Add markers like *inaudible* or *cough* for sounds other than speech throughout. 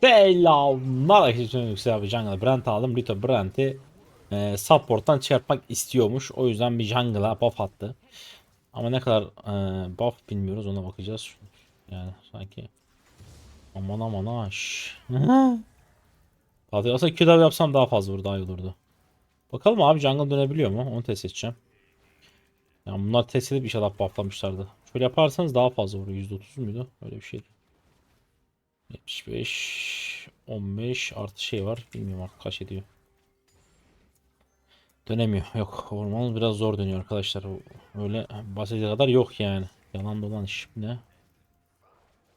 Selamlar arkadaşlar yüksel abi jungle Brent aldım Rito Brent'i e, support'tan çıkartmak istiyormuş. O yüzden bir jungle'a buff attı. Ama ne kadar e, buff bilmiyoruz ona bakacağız. Yani sanki aman aman aş *laughs* Fatih aslında Q dive yapsam daha fazla vurur daha iyi olurdu bakalım abi jungle dönebiliyor mu onu test edeceğim yani bunlar test edip inşallah bufflamışlardı şöyle yaparsanız daha fazla vuruyor %30 muydu öyle bir şeydi 75 15 artı şey var. Bilmiyorum artık kaç ediyor. Dönemiyor. Yok. Ormanımız biraz zor dönüyor arkadaşlar. Öyle bahsedecek kadar yok yani. Yalan dolan iş. Ne?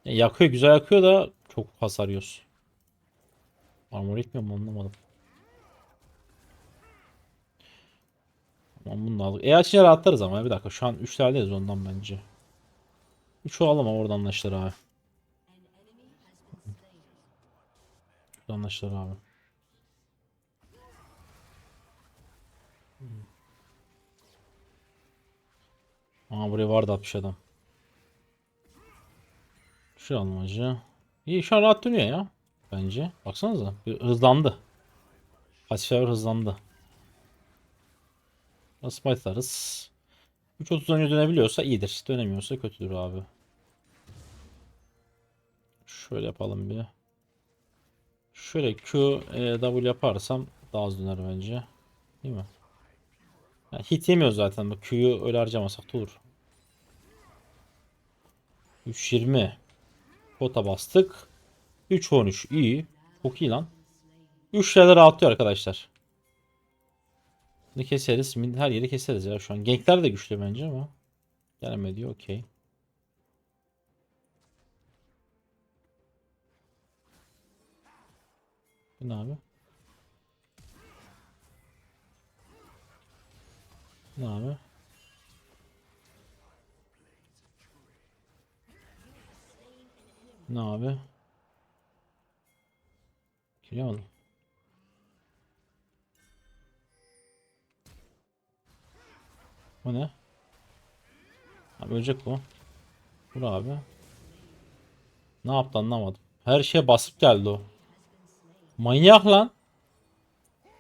Ya yakıyor. Güzel yakıyor da çok hasar yiyoruz. Armor etmiyor mu anlamadım. Tamam bunu da aldık. E açınca rahatlarız ama. Bir dakika. Şu an 3 taneyiz ondan bence. 3 alalım ama oradan anlaşılır abi. Anlaşılır abi. Aa buraya vardı atmış adam. Şu almacı. İyi şu an rahat dönüyor ya. Bence. Baksanıza. Bir hızlandı. Pacifier hızlandı. Smite atarız. 3.30 önce dönebiliyorsa iyidir. Dönemiyorsa kötüdür abi. Şöyle yapalım bir. Şöyle Q, e, W yaparsam daha az döner bence. Değil mi? Yani hit yemiyoruz zaten. Bu Q'yu öyle harcamasak da olur. 3.20 Kota bastık. 3.13 iyi. Çok iyi lan. 3 şeyler rahatlıyor arkadaşlar. Bunu keseriz. Her yeri keseriz ya şu an. Gankler de güçlü bence ama. Gelemedi okey. Bu ne abi? Ne abi? Ne abi? Geliyor Bu ne? Abi ölecek bu. Vur abi. Ne yaptı anlamadım. Her şeye basıp geldi o. Manyak lan.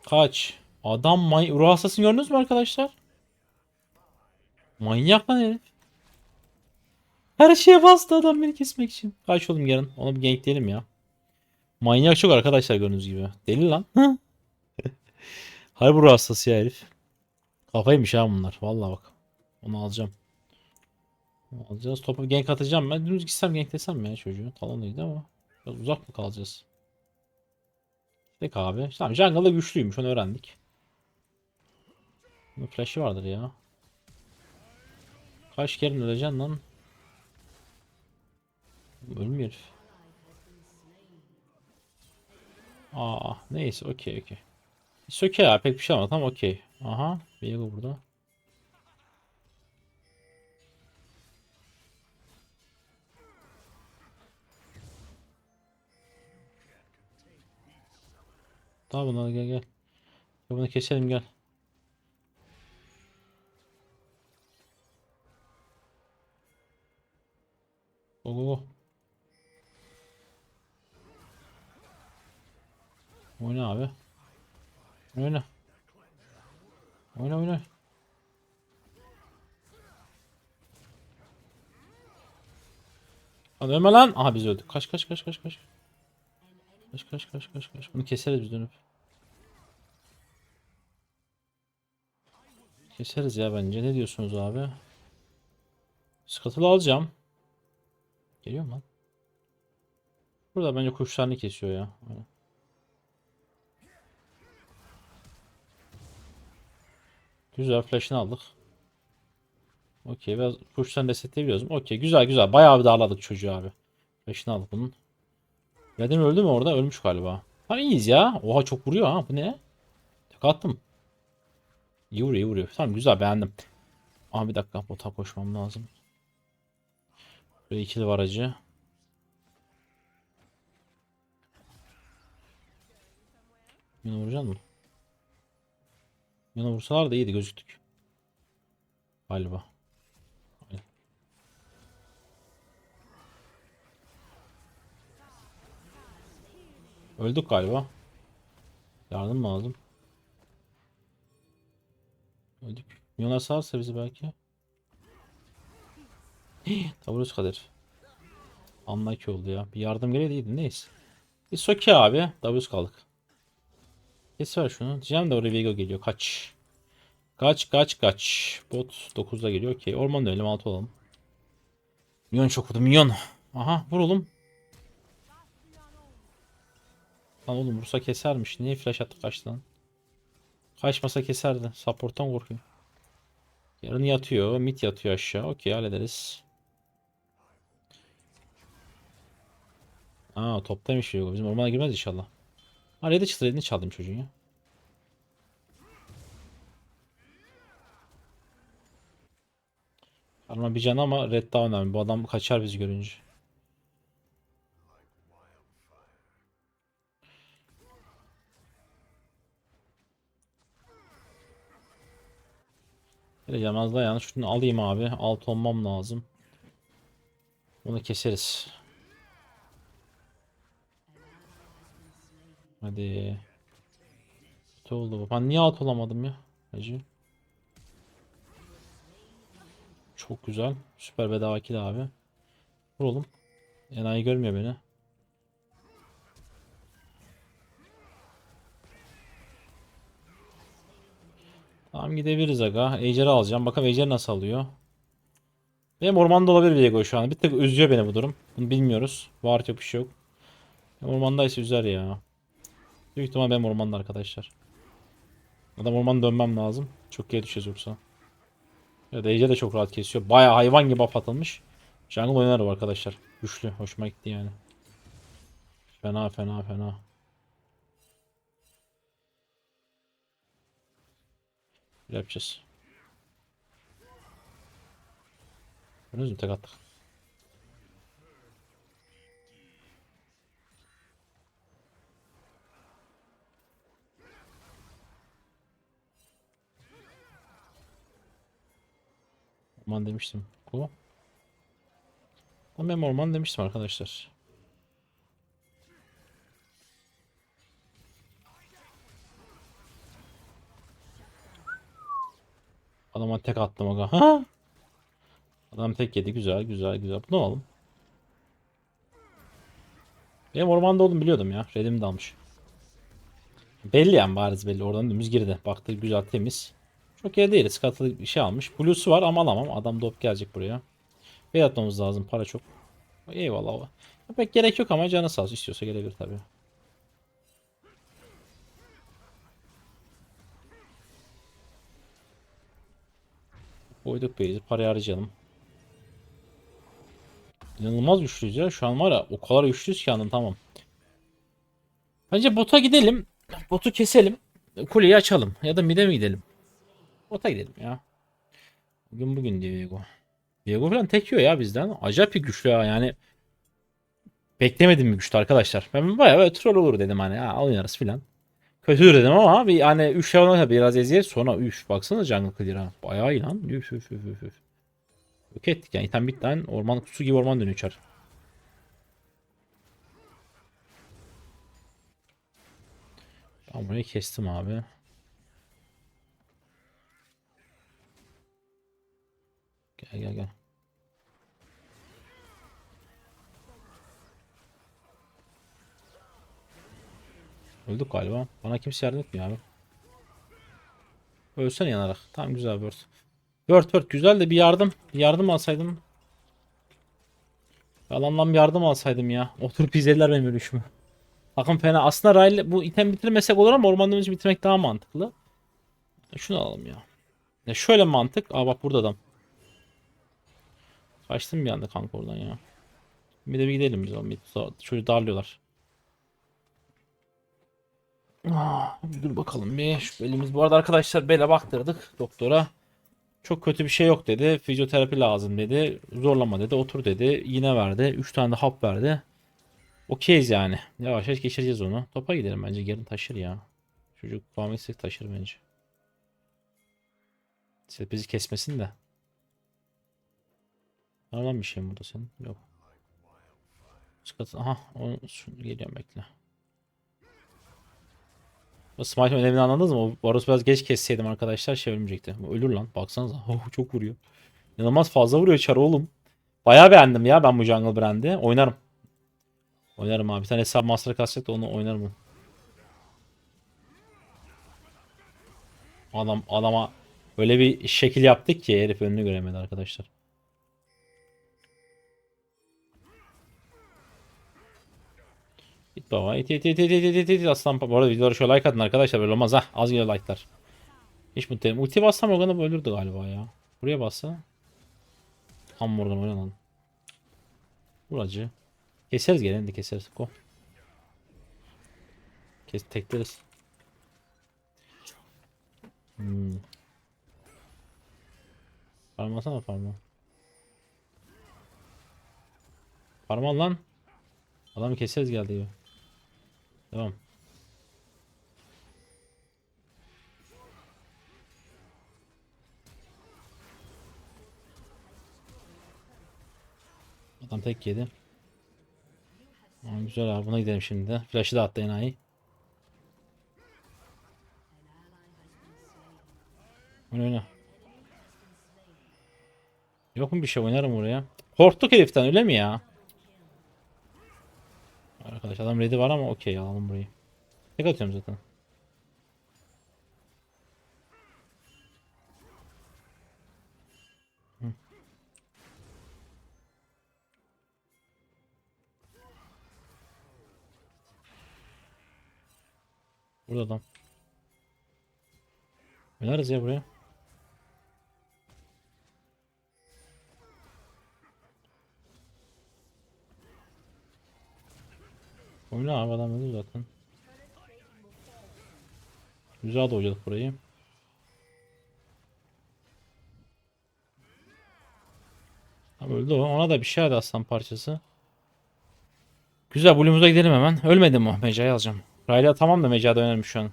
Kaç. Adam may ruh hastasını gördünüz mü arkadaşlar? Manyak lan herif. Her şeye bastı adam beni kesmek için. Kaç oğlum yarın. Onu bir gankleyelim ya. Manyak çok arkadaşlar gördüğünüz gibi. Deli lan. *laughs* Harbi ruh hastası ya herif. Kafaymış ha bunlar. Vallahi bak. Onu alacağım. Alacağız. Topu gank atacağım ben. Dümdüz gitsem ganklesem ya çocuğu. Talonuydu ama. Biraz uzak mı kalacağız? Tek abi. Tamam Jungle'da güçlüymüş onu öğrendik. Bunun flash'ı vardır ya. Kaç kere öleceksin lan? Ölmüyor herif. Aa neyse okey okey. Okey ya pek bir şey ama okey. Aha Viego burada. Tamam bunları gel gel. Bunu keselim gel. Go go go. Oyna abi. Oyna. Oyna oyna. Lan ölme lan. Aha biz öldük. Kaç kaç kaç kaç kaç. Kaç kaç kaç kaç kaç. Bunu keseriz biz dönüp. Keseriz ya bence. Ne diyorsunuz abi? Skatılı alacağım. Geliyor mu lan? Burada bence kuşlarını kesiyor ya. Güzel flash'ını aldık. Okey biraz kuştan resetleyebiliyoruz. Okey güzel güzel. Bayağı bir darladık çocuğu abi. Flash'ını aldık bunun. Neden öldü mü orada? Ölmüş galiba. Ha iyiyiz ya. Oha çok vuruyor ha. Bu ne? Tek attım. İyi vuruyor iyi vuruyor. Tamam güzel beğendim. Aa bir dakika bota koşmam lazım. Böyle ikili var acı. Beni vuracaksın mı? Yana vursalar da iyiydi gözüktük. Galiba. Öldük galiba. Yardım lazım. Öldük. Milyonlar sağırsa bizi belki. Taburuz kader. Anlaki oldu ya. Bir yardım gereğiydi. Neyse. Biz okey abi. Taburuz kaldık. Kes ver şunu. Diyeceğim de oraya Viego geliyor. Kaç. Kaç kaç kaç. Bot 9'da geliyor. Okey. Orman dönelim 6 olalım. Milyon çok vurdu. Milyon. Aha vur oğlum. Lan oğlum vursa kesermiş. Niye flash attı kaçtı lan? Kaçmasa keserdi. Support'tan korkuyor. Yarın yatıyor. Mid yatıyor aşağı. Okey hallederiz. Aa toptaymış yok. Bizim ormana girmez inşallah. Ha red'i çıtır çaldım çocuğun ya. Karma bir can ama red daha önemli. Bu adam kaçar bizi görünce. Daha yanlış. Şunu alayım abi. Alt olmam lazım. Bunu keseriz. Hadi. Kötü oldu bu. Ben niye alt olamadım ya? Hacı. Çok güzel. Süper bedava kill abi. Vur oğlum. Enayi görmüyor beni. Tamam gidebiliriz aga. Ejder'i alacağım. Bakalım Ejder nasıl alıyor. Benim ormanda olabilir Viego şu an. Bir tık üzüyor beni bu durum. Bunu bilmiyoruz. Var yok bir şey yok. Ormandaysa üzer ya. Büyük ihtimal benim ormanda arkadaşlar. Adam orman dönmem lazım. Çok geri düşeceğiz yoksa. Ya Ejder de çok rahat kesiyor. Baya hayvan gibi buff atılmış. Jungle oynarım arkadaşlar. Güçlü. Hoşuma gitti yani. Fena fena fena. Böyle yapacağız. Gördünüz mü tek attık. Orman demiştim. Bu. Ama ben orman demiştim arkadaşlar. Adama tek attım aga. Ha? Adam tek yedi. Güzel güzel güzel. Bunu alalım. Benim ormanda oldum biliyordum ya. Redimi de almış. Belli yani bariz belli. Oradan dümdüz girdi. Baktı güzel temiz. Çok iyi değil. Skatılı bir şey almış. Blue'su var ama alamam. Adam dop gelecek buraya. Bey atmamız lazım. Para çok. Eyvallah. Pek gerek yok ama canı sağ olsun. İstiyorsa gelebilir tabii. Koyduk base'i. Parayı harcayalım. İnanılmaz güçlüyüz ya. Şu an var ya o kadar güçlüyüz ki anlatamam. Bence bota gidelim. Botu keselim. Kuleyi açalım. Ya da mid'e mi gidelim? Bota gidelim ya. Bugün bugün diyor Viego. Viego falan tek yiyor ya bizden. Acayip bir güçlü ya yani. Beklemedim bir güçlü arkadaşlar. Ben bayağı böyle troll olur dedim hani. Ha, oynarız filan. Kötüdür dedim ama bir hani 3 level kadar biraz eziyet sonra üf baksana jungle clear ha. Bayağı iyi lan. Üf üf üf üf. Yok ettik yani item bitti lan. Orman su gibi orman dönüyor çar. Ben burayı kestim abi. Gel gel gel. Öldük galiba. Bana kimse yardım etmiyor abi. Ölsene yanarak. Tamam güzel Bird. Bird Bird güzel de bir yardım. Bir yardım alsaydım. Yalandan bir yardım alsaydım ya. Oturup izlediler benim ölüşümü. Takım fena. Aslında Riley bu item bitirmesek olur ama orman dönüşü bitirmek daha mantıklı. Şunu alalım ya. Ya şöyle mantık. Aa bak burada adam. Kaçtım bir anda kanka oradan ya. Bir de bir gidelim biz. Bir çocuğu darlıyorlar. Ah, dur bakalım bir. Şu belimiz. Bu arada arkadaşlar bele baktırdık doktora. Çok kötü bir şey yok dedi. Fizyoterapi lazım dedi. Zorlama dedi. Otur dedi. Yine verdi. 3 tane de hap verdi. Okeyiz yani. Yavaş yavaş geçireceğiz onu. Topa gidelim bence. Yarın taşır ya. Çocuk puan taşır bence. Bizi kesmesin de. Var lan bir şey burada senin? Yok. Sıkıntı. Aha. Onu, geliyorum bekle. O Smite'ın önemini anladınız mı? O Varus biraz geç kesseydim arkadaşlar şey ölmeyecekti. Ölür lan. Baksanıza. *laughs* Oh, çok vuruyor. İnanılmaz fazla vuruyor çar oğlum. Bayağı beğendim ya ben bu Jungle Brand'i. Oynarım. Oynarım abi. Bir tane hesap master kasacak da onu oynarım. Adam adama öyle bir şekil yaptık ki herif önünü göremedi arkadaşlar. Baba. İt it it it it it it aslan. Bu arada videoları şöyle like atın arkadaşlar böyle olmaz ha. Az geliyor like'lar. Hiç mutlu değilim. Ulti bassam Morgana ölürdü galiba ya. Buraya bassa. Tam Morgan oyna lan. Vur acı. Keseriz gene de keseriz. Go. Kes tekleriz. Hmm. Parmasana parmağı. Parmağı lan. Adamı keseriz geldi gibi. Tamam. Adam tek yedi. Aa, güzel abi buna gidelim şimdi de. Flash'ı da attı enayi. Oyna oyna. Yok mu bir şey oynarım oraya. Korktuk heriften öyle mi ya? Arkadaş adam ready var ama okey alalım burayı. Tek atıyorum zaten. Burada adam. Oynarız ya buraya. Oyna abi adam öldü zaten. Güzel doyacak burayı. Abi öldü o. Ona da bir şey hadi aslan parçası. Güzel Blue'umuza gidelim hemen. Ölmedi mi? Meca'yı alacağım. Rayla tamam da Meca'da önemli şu an.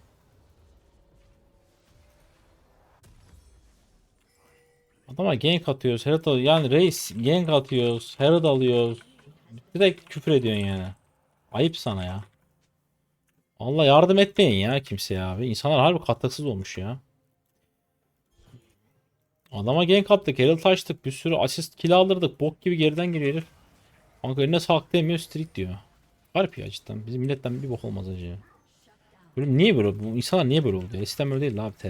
Adama gank atıyoruz. Herald alıyoruz. Yani reis gank atıyoruz. Herald alıyoruz. Direkt küfür ediyorsun yani. Ayıp sana ya. Allah yardım etmeyin ya kimseye abi. İnsanlar harbi katlıksız olmuş ya. Adama gank attık, Herald açtık, bir sürü asist kill aldırdık. Bok gibi geriden geliyor herif. Kanka eline sağlık demiyor, streak diyor. Harp ya cidden. Bizim milletten bir bok olmaz acı. Böyle niye böyle? Bu insanlar niye böyle oldu ya? Sistem öyle değil abi TR.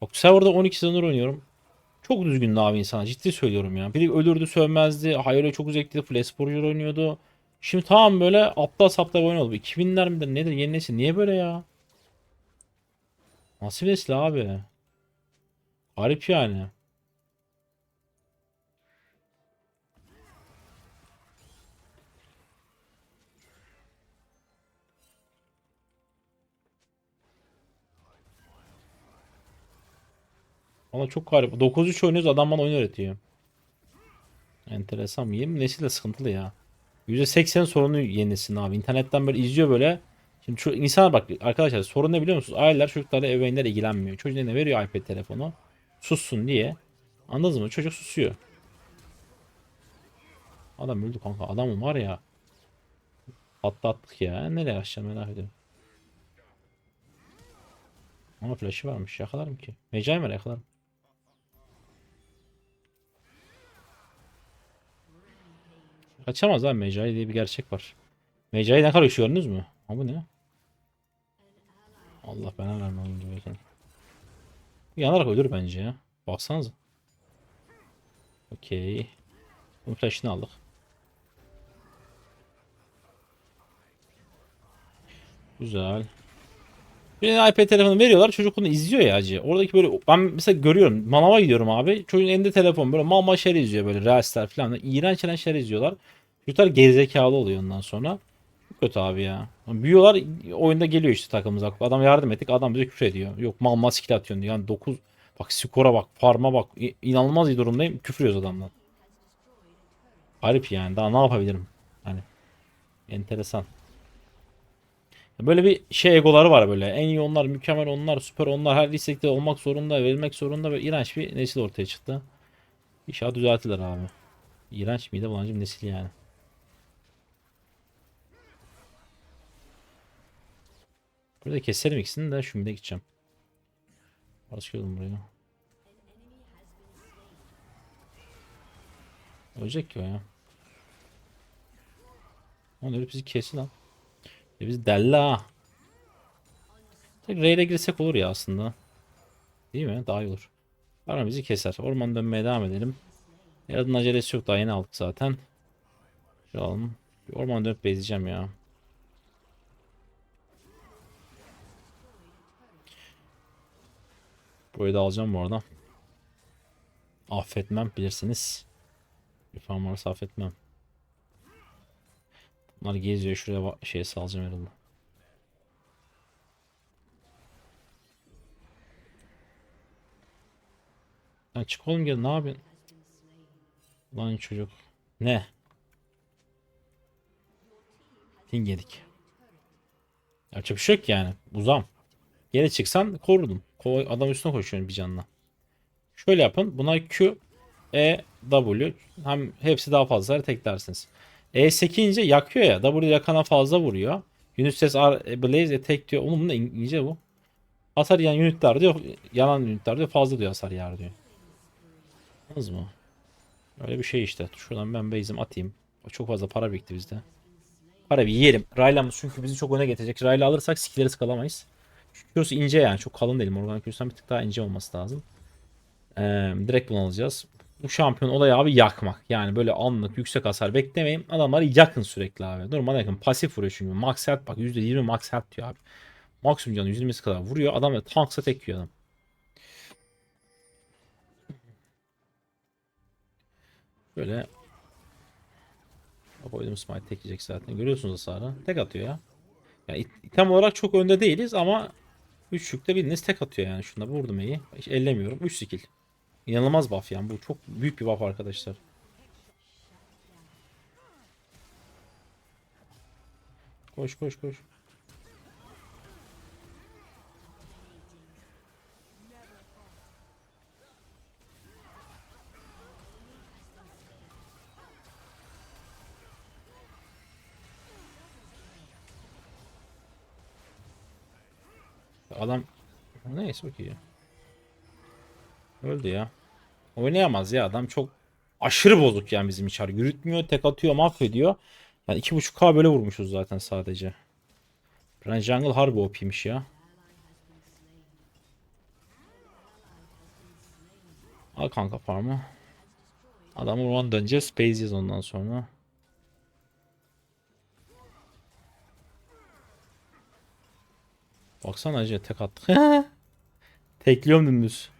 Bak serverda 12 sezonlar oynuyorum. Çok düzgündü abi insana. Ciddi söylüyorum ya. Biri ölürdü sövmezdi. Hayırlı çok zevkliydi. Full esporcular oynuyordu. Şimdi tamam böyle aptal saptal oyun oldu. 2000'ler midir nedir yeni nesil niye böyle ya? Nasıl bir nesil abi? Garip yani. Valla çok garip. 9-3 oynuyoruz adam bana oyun öğretiyor. Enteresan. Yeni nesil de sıkıntılı ya. %80 sorunu yeni neslin abi. İnternetten böyle izliyor böyle. Şimdi şu insanlar bak arkadaşlar sorun ne biliyor musunuz? Aileler çocuklarla ebeveynler ilgilenmiyor. Çocuğun eline veriyor iPad telefonu. Sussun diye. Anladınız mı? Çocuk susuyor. Adam öldü kanka. Adamın var ya. Patlattık ya. Nereye açacağım merak ediyorum. Ama flash'ı varmış. Yakalarım ki. Mecai var yakalarım. Kaçamaz abi Mecai diye bir gerçek var. Mecai ne kadar üşüyor gördünüz mü? Ha bu ne? Allah bana verme onun gibi. Yanarak ölür bence ya. Baksanıza. Okey. Bunun flash'ını aldık. Güzel. Bir iPad telefonu veriyorlar çocuk bunu izliyor ya acı. Oradaki böyle ben mesela görüyorum manava gidiyorum abi. Çocuğun elinde telefon böyle mal mal şeyler izliyor böyle reelsler falan. İğrenç iğrenç şeyler izliyorlar. Çocuklar gerizekalı oluyor ondan sonra. Çok kötü abi ya. Büyüyorlar oyunda geliyor işte takımımız aklı. Adam yardım ettik adam bize küfür ediyor. Yok mal mal skill atıyorsun diyor. Yani 9 bak skora bak farma bak inanılmaz iyi durumdayım. Küfür ediyoruz adamdan. Garip yani daha ne yapabilirim? Hani enteresan. Böyle bir şey egoları var böyle. En iyi onlar, mükemmel onlar, süper onlar, her istekte olmak zorunda, verilmek zorunda ve iğrenç bir nesil ortaya çıktı. İnşallah düzeltilir abi. İğrenç miydi bulanıcı bir nesil yani. Burada keserim ikisini de şimdi gideceğim. Başlayalım buraya. Ölecek ki o ya. Onu öyle bizi kesin lan. E biz deli ha. Tek raid'e girsek olur ya aslında. Değil mi? Daha iyi olur. Sonra bizi keser. Orman dönmeye devam edelim. Yaradın acelesi yok daha yeni aldık zaten. Şu alalım. Bir orman dönüp bezleyeceğim ya. Burayı da alacağım bu arada. Affetmem bilirsiniz. Bir farm varsa affetmem. Bunlar geziyor şuraya şey salacağım herhalde. Lan çık oğlum gel ne yapıyorsun? Lan çocuk. Ne? Ting yedik. Yapacak bir şey yok yani. Uzam. Geri çıksan korudum. Ko adam üstüne koşuyorsun bir canla. Şöyle yapın. Buna Q, E, W. Hem hepsi daha fazla teklersiniz. E sekince yakıyor ya. W yakana fazla vuruyor. Unit says are blaze attack diyor. Oğlum ne İngilizce bu? Hasar yiyen unitler diyor. Yanan unitler diyor. Fazla diyor hasar yer diyor. Anladınız mı? Öyle bir şey işte. Şuradan ben base'im atayım. Çok fazla para birikti bizde. Para bir yiyelim. Raylamız çünkü bizi çok öne getirecek. Rayla alırsak skill'leri skalamayız. Q'su ince yani. Çok kalın değil. Morgan Q'sundan bir tık daha ince olması lazım. Ee, direkt bunu alacağız. Bu şampiyon olayı abi yakmak. Yani böyle anlık yüksek hasar beklemeyin. Adamları yakın sürekli abi. Durmadan yakın. Pasif vuruyor çünkü. Max health bak %20 max health diyor abi. Maksimum canı 120'si kadar vuruyor. Adam da tanksa tek adam. Böyle Koydum smite tek zaten. Görüyorsunuz hasarı. Tek atıyor ya. Yani it- item olarak çok önde değiliz ama 3'lükte bildiğiniz tek atıyor yani. Şunda vurdum iyi. Hiç ellemiyorum. 3 skill. İnanılmaz buff yani. Bu çok büyük bir buff arkadaşlar. Koş koş koş. Adam neyse okey ya. Öldü ya. Oynayamaz ya adam çok aşırı bozuk yani bizim içer. Yürütmüyor, tek atıyor, mahvediyor. Yani 2.5k böyle vurmuşuz zaten sadece. Brand Jungle harbi OP'ymiş ya. Al kanka farmı. Adam orman döneceğiz. Space'iz ondan sonra. Baksana acı tek attık. *laughs* Tekliyorum dümdüz.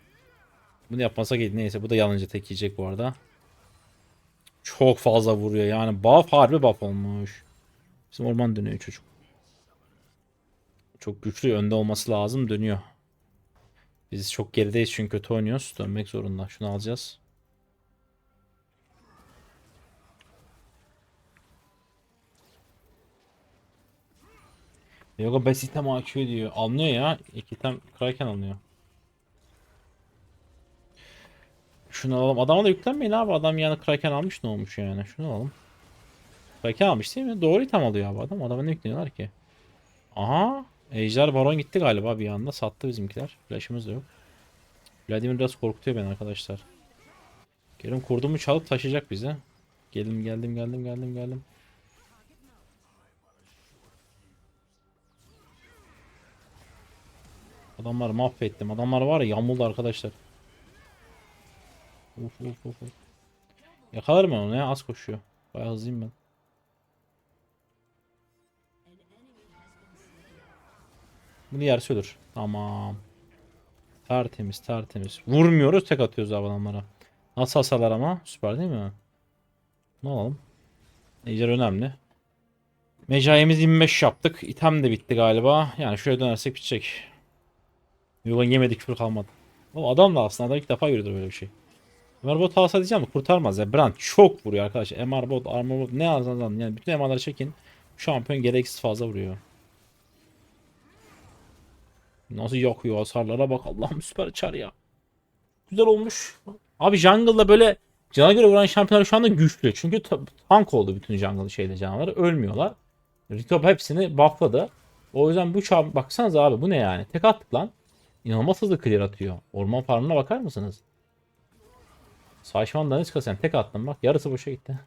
Bunu yapmasak iyiydi. Neyse bu da yalınca tek yiyecek bu arada. Çok fazla vuruyor yani. Buff harbi buff olmuş. Bizim orman dönüyor çocuk. Çok güçlü önde olması lazım dönüyor. Biz çok gerideyiz çünkü kötü oynuyoruz. Dönmek zorunda. Şunu alacağız. Yoga best item AQ diyor. Alınıyor ya. İki item Kraken alınıyor. Şunu alalım. Adama da yüklenmeyin abi. Adam yani Kraken almış ne olmuş yani. Şunu alalım. Kraken almış değil mi? Doğru item alıyor abi adam. Adama ne yükleniyorlar ki? Aha. Ejder Baron gitti galiba bir anda. Sattı bizimkiler. Flash'ımız da yok. Vladimir biraz korkutuyor beni arkadaşlar. Kerim kurdumu çalıp taşıyacak bizi. Geldim geldim geldim geldim geldim. Adamlar mahvettim. Adamlar var ya yamuldu arkadaşlar. Uf uf uf. uf. Yakalarım ben onu ya az koşuyor. Bayağı hızlıyım ben. Bunu yerse ölür. Tamam. Tertemiz tertemiz. Vurmuyoruz tek atıyoruz abi adamlara. Nasıl hasarlar ama? Süper değil mi? Ne alalım? Ejder önemli. Mecaimiz 25 yaptık. İtem de bitti galiba. Yani şöyle dönersek bitecek. Yolan yemedik küfür kalmadı. O adam da aslında adam ilk defa görüyordur böyle bir şey. MR bot alsa diyeceğim de kurtarmaz ya. Brand çok vuruyor arkadaşlar. MR bot, armor bot ne alın. Yani bütün MR'ları çekin. Şampiyon gereksiz fazla vuruyor. Nasıl yakıyor hasarlara bak Allah'ım süper çar ya. Güzel olmuş. Abi jungle'da böyle cana göre vuran şampiyonlar şu anda güçlü. Çünkü ta- tank oldu bütün jungle şeyde canavarı. Ölmüyorlar. Ritop hepsini buffladı. O yüzden bu çar baksanıza abi bu ne yani? Tek attık lan. İnanılmaz hızlı clear atıyor. Orman farmına bakar mısınız? Saçman Daniska sen tek attın bak. Yarısı boşa gitti.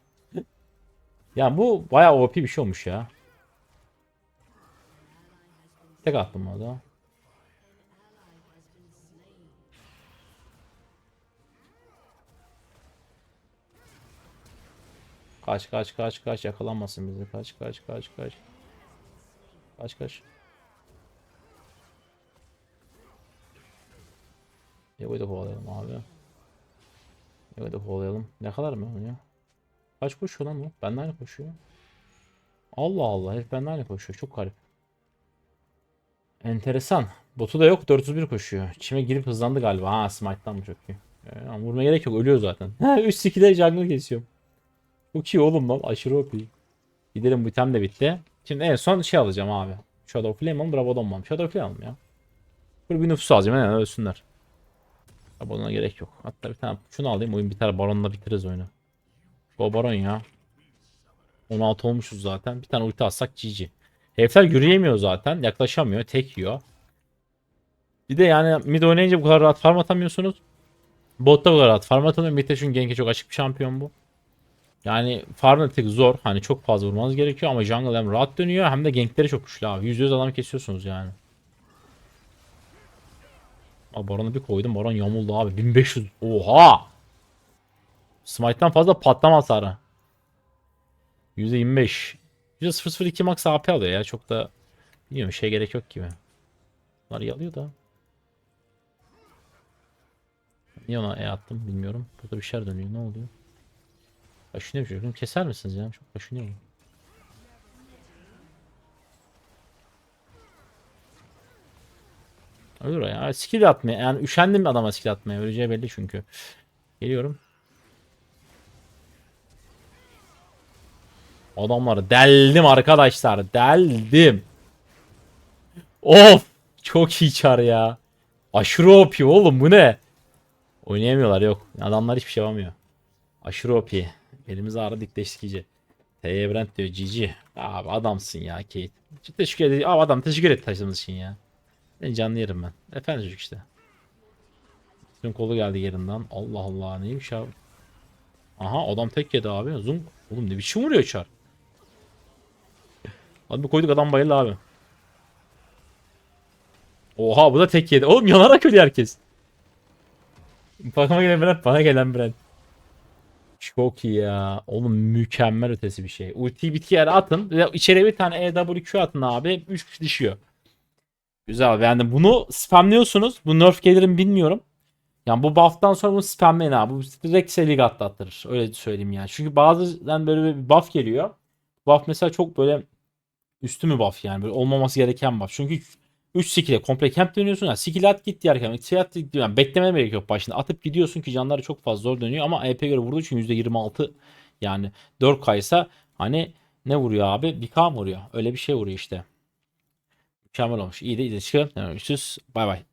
ya bu bayağı OP bir şey olmuş ya. Tek attım orada. Kaç kaç kaç kaç yakalanmasın bizi. Kaç kaç kaç kaç. Kaç kaç. Yogo'yu da kovalayalım abi. Da kovalayalım. Ne kadar mı oynuyor? Kaç koşuyor lan bu? Benden aynı koşuyor. Allah Allah herif benden aynı koşuyor. Çok garip. Enteresan. Botu da yok 401 koşuyor. Çime girip hızlandı galiba. Ha smite'tan mı çok iyi. Ee, ama vurmaya gerek yok ölüyor zaten. Ha 3 skill'e jungle kesiyorum. Çok iyi oğlum lan aşırı OP. Gidelim bu item de bitti. Şimdi en son şey alacağım abi. Shadow Flame alın Bravo Dom Shadow Flame alın ya. Böyle bir nüfus alacağım hemen ölsünler. Tabi gerek yok. Hatta bir tane şunu alayım oyun biter baronla bitiririz oyunu. O baron ya. 16 olmuşuz zaten. Bir tane ulti atsak GG. Herifler yürüyemiyor zaten. Yaklaşamıyor. Tek yiyor. Bir de yani mid oynayınca bu kadar rahat farm atamıyorsunuz. Botta bu kadar rahat farm atamıyor. Mid'de çünkü Genki çok açık bir şampiyon bu. Yani farm tek zor. Hani çok fazla vurmanız gerekiyor ama jungle hem rahat dönüyor hem de gankleri çok güçlü abi. %100 adam kesiyorsunuz yani. Abi Baron'u bir koydum. Baron yamuldu abi. 1500. Oha! Smite'den fazla patlama hasarı. %25. %002 max AP alıyor ya. Çok da bilmiyorum şey gerek yok gibi. Bunlar yalıyor da. Niye ona E attım bilmiyorum. Burada bir şeyler dönüyor. Ne oluyor? Kaşınıyor çocuğum. Keser misiniz ya? Çok kaşınıyor. Ölür o ya. Skill atmaya. Yani üşendim adama skill atmaya. Öleceği belli çünkü. Geliyorum. Adamları deldim arkadaşlar. Deldim. Of. Çok iyi çar ya. Aşırı OP oğlum bu ne? Oynayamıyorlar yok. Adamlar hiçbir şey yapamıyor. Aşırı OP. Elimiz ağrı dikleştik iyice. T.Y. Brent diyor GG. Abi adamsın ya Kate. Teşekkür ederim. Abi adam teşekkür et taşıdığınız için ya. Ben canlı yerim ben. Efendim çocuk işte. Tüm kolu geldi yerinden. Allah Allah neymiş abi. Aha adam tek yedi abi. Zoom. Oğlum ne biçim vuruyor çar. Hadi bir koyduk adam bayıldı abi. Oha bu da tek yedi. Oğlum yanarak ölüyor herkes. Bakma gelen Brent bana gelen Brent. Çok iyi ya. Oğlum mükemmel ötesi bir şey. Ultiyi bitki yere atın. İçeri bir tane EWQ atın abi. 3 kişi düşüyor. Güzel. Yani bunu spamlıyorsunuz. Bu nerf gelir mi bilmiyorum. Yani bu buff'tan sonra bunu spamleyin abi. Bu direkt seri atlatırır. Öyle söyleyeyim yani. Çünkü bazen böyle bir buff geliyor. Buff mesela çok böyle üstü mü buff yani. Böyle olmaması gereken buff. Çünkü 3 skill'e komple camp dönüyorsun. Yani skill at git diğer camp. Skill at git yani beklemene gerek yok başında. Atıp gidiyorsun ki canları çok fazla zor dönüyor. Ama EP göre vurduğu için %26 yani 4K ise hani ne vuruyor abi? 1K mı vuruyor? Öyle bir şey vuruyor işte. Mükemmel olmuş. İyi de de çıkalım. Görüşürüz. Bay bay.